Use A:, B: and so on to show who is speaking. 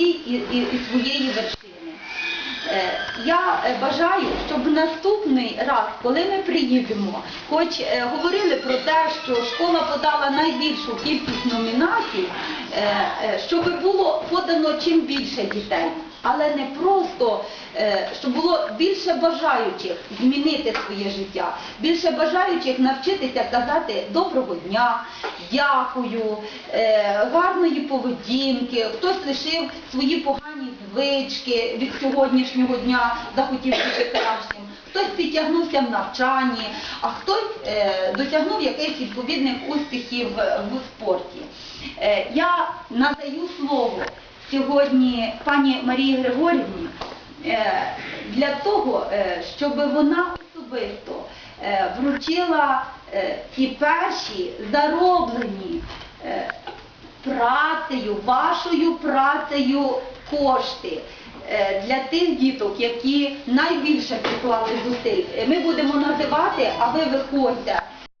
A: землі і, і, і своєї вершини. Е, Я е, бажаю, щоб наступний раз, коли ми приїдемо, хоч е, говорили про те, що школа подала найбільшу кількість номінацій, щоб було подано чим більше дітей, але не просто, е, щоб було більше бажаючих змінити своє життя, більше бажаючих навчитися казати доброго дня, дякую, е, гарної поведінки, хтось лишив свої погані звички від сьогоднішнього дня, захотів бути кращим, хтось підтягнувся в навчанні, а хтось е, досягнув якихось відповідних успіхів в спорті. Я надаю слово сьогодні пані Марії Григорівні е, для того, е, щоб вона особисто е, вручила ті перші зароблені працею, вашою працею кошти для тих діток, які найбільше приклали зусиль. Ми будемо називати, а ви виходьте